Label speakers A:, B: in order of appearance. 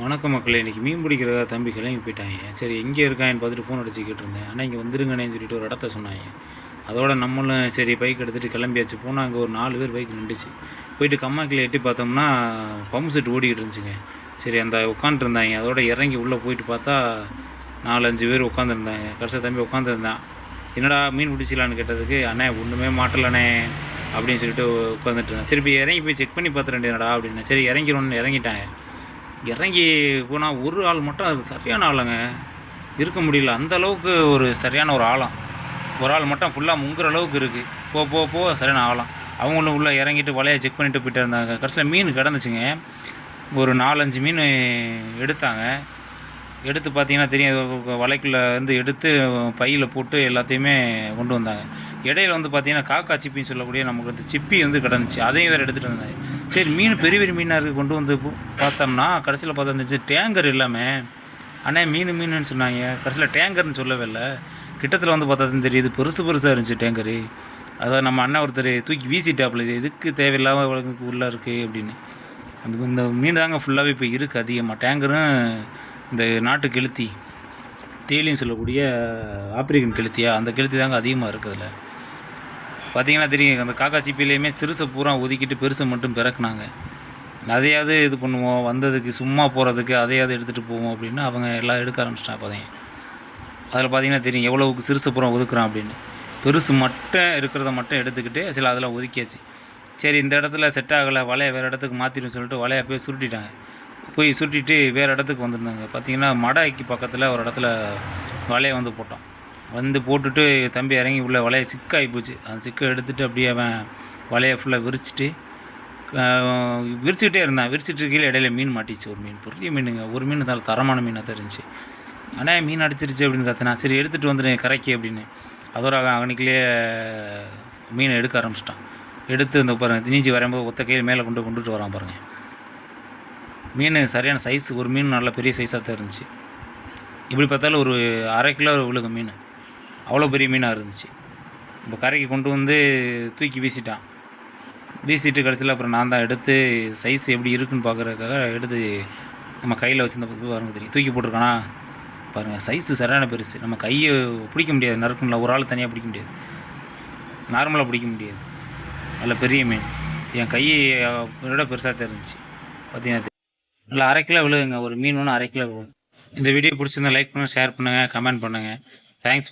A: வணக்கம் மக்களே இன்றைக்கி மீன் பிடிக்கிறதா தம்பி கிளம்பி போயிட்டாங்க. சரி எங்கே இருக்கான்னு பார்த்துட்டு ஃபோன் அடிச்சுக்கிட்டு இருந்தேன். ஆனால் இங்கே வந்துருங்கண்ணேன்னு சொல்லிட்டு ஒரு இடத்த சொன்னாங்க. அதோட நம்மளும் சரி பைக் எடுத்துகிட்டு கிளம்பியாச்சு. போனால் அங்கே ஒரு நாலு பேர் பைக் நின்றுச்சு. போயிட்டு கம்மாக்கில் எட்டி பார்த்தோம்னா பம்பு செட் ஓடிக்கிட்டு இருந்துச்சுங்க. சரி அந்த உட்காந்துருந்தாங்க அதோட இறங்கி உள்ளே போயிட்டு பார்த்தா நாலஞ்சு பேர் உட்காந்துருந்தாங்க கடைசியாக தம்பி உட்காந்துருந்தான் என்னடா மீன் பிடிச்சிக்கலான்னு கேட்டதுக்கு அண்ணே ஒன்றுமே மாட்டலண்ணே அப்படின்னு சொல்லிட்டு உட்காந்துட்டு இருந்தேன். சரி இப்போ இறங்கி போய் செக் பண்ணி பார்த்துட்டேன் என்னடா அப்படின்னு சரி இறங்கிடணும்னு இறங்கிட்டாங்க. இறங்கி போனால் ஒரு ஆள் மட்டும் அதுக்கு சரியான ஆளுங்க. இருக்க முடியல. அந்த அளவுக்கு ஒரு சரியான ஒரு ஆழம். ஒரு ஆள் மட்டும் ஃபுல்லாக முங்குற அளவுக்கு இருக்குது போ போ போ சரியான ஆழம். அவங்களும் உள்ளே இறங்கிட்டு வலையை செக் பண்ணிவிட்டு போயிட்டு இருந்தாங்க. கடைசியில் மீன் கிடந்துச்சுங்க. ஒரு நாலஞ்சு மீன் எடுத்தாங்க. எடுத்து பார்த்தீங்கன்னா தெரியும். வலைக்குள்ளே வந்து எடுத்து பையில் போட்டு எல்லாத்தையுமே கொண்டு வந்தாங்க. இடையில வந்து பார்த்தீங்கன்னா காக்கா சிப்பின்னு சொல்லக்கூடிய நமக்கு வந்து சிப்பி வந்து கிடந்துச்சு. அதையும் வேறு எடுத்துகிட்டு வந்தாங்க சரி மீன் பெரிய பெரிய மீனாக இருக்குது கொண்டு வந்து பார்த்தோம்னா கடைசியில் பார்த்தா இருந்துச்சு டேங்கர் இல்லாமல் அண்ணே மீன் மீனுன்னு சொன்னாங்க. கடைசியில் டேங்கர்னு சொல்லவே இல்லை. கிட்டத்தில் வந்து பார்த்தா தான் தெரியுது. பெருசு பெருசாக இருந்துச்சு டேங்கரு. அதாவது நம்ம அண்ணன் ஒருத்தர் தூக்கி வீசிட்டாப்புல. இது எதுக்கு தேவையில்லாமல் உலகத்துக்கு உள்ளே இருக்குது அப்படின்னு. அந்த இந்த மீன் தாங்க ஃபுல்லாகவே இப்போ இருக்குது அதிகமாக டேங்கரும் இந்த நாட்டு கெளுத்தி தேலின்னு சொல்லக்கூடிய ஆப்பிரிக்கன் கெளுத்தியா? அந்த கெளுத்தி தாங்க அதிகமாக இருக்குதுல்ல பார்த்தீங்கன்னா தெரியும் அந்த காக்கா சிப்பிலையுமே சிறுசை பூரா ஒதுக்கிட்டு பெருசை மட்டும் பிறக்குனாங்க. அதையாவது இது பண்ணுவோம் வந்ததுக்கு சும்மா போகிறதுக்கு அதையாவது எடுத்துகிட்டு போவோம் அப்படின்னு அவங்க எல்லாம் எடுக்க ஆரம்பிச்சிட்டாங்க பார்த்தீங்க அதில் பார்த்தீங்கன்னா தெரியும் எவ்வளவுக்கு சிறுசை பூரா ஒதுக்குறான் அப்படின்னு. பெருசு மட்டும் இருக்கிறத மட்டும் எடுத்துக்கிட்டு சில அதெல்லாம் ஒதுக்கியாச்சு. சரி இந்த இடத்துல செட் ஆகலை வலையை வேறு இடத்துக்கு மாற்றிடும் சொல்லிட்டு வலையை போய் சுருட்டிட்டாங்க. போய் சுட்டிட்டு வேறு இடத்துக்கு வந்திருந்தாங்க. பார்த்தீங்கன்னா மடாய்க்கு பக்கத்தில் ஒரு இடத்துல வலையை வந்து போட்டோம் வந்து போட்டுட்டு தம்பி இறங்கி உள்ளே வலையை சிக்காகி போச்சு. அந்த சிக்கை எடுத்துகிட்டு அப்படியே அவன் வலையை ஃபுல்லாக விரிச்சிட்டு விரிச்சுக்கிட்டே இருந்தான். விரிச்சிட்டு கீழே இடையில மீன் மாட்டிச்சு. ஒரு மீன் பெரிய மீனுங்க. ஒரு மீன் தான் தரமான மீனாக தெரிஞ்சு ஆனால் மீன் அடிச்சிருச்சு அப்படின்னு கத்துனா சரி எடுத்துகிட்டு வந்துடுங்க கரைக்கு அப்படின்னு. அதோட அவன் அவனுக்குள்ளே மீனை எடுக்க ஆரம்பிச்சிட்டான். எடுத்து இந்த பாருங்கள் நீஞ்சி வரும்போது ஒத்த கையில் மேலே கொண்டு கொண்டுட்டு வரான் பாருங்க. மீன் சரியான சைஸ் ஒரு மீன் நல்ல பெரிய சைஸாக தான் இருந்துச்சு. இப்படி பார்த்தாலும் ஒரு அரை கிலோ விழுங்க மீன். அவ்வளோ பெரிய மீனாக இருந்துச்சு. இப்போ கரைக்கு கொண்டு வந்து தூக்கி வீசிட்டான். வீசிட்டு கடைசியில் அப்புறம் நான் தான் எடுத்து சைஸ் எப்படி இருக்குன்னு பார்க்குறதுக்காக எடுத்து நம்ம கையில் வச்சுருந்த பார்த்து பாருங்க தெரியும். தூக்கி போட்டிருக்கானா? பாருங்கள் சைஸு சரியான பெருசு. நம்ம கையை பிடிக்க முடியாது. நறுக்குங்களா ஒரு ஆள் தனியாக பிடிக்க முடியாது. நார்மலாக பிடிக்க முடியாது. நல்ல பெரிய மீன். என் கையை விட பெருசாக தெரிஞ்சிச்சு பார்த்தீங்கன்னா இல்லை அரை கிலோ விழுகுங்க. ஒரு மீன் ஒன்று அரை கிலோ விழுகும். இந்த வீடியோ பிடிச்சிருந்தா லைக் பண்ணுங்கள் ஷேர் பண்ணுங்கள் கமெண்ட் பண்ணுங்கள் தேங்க்ஸ்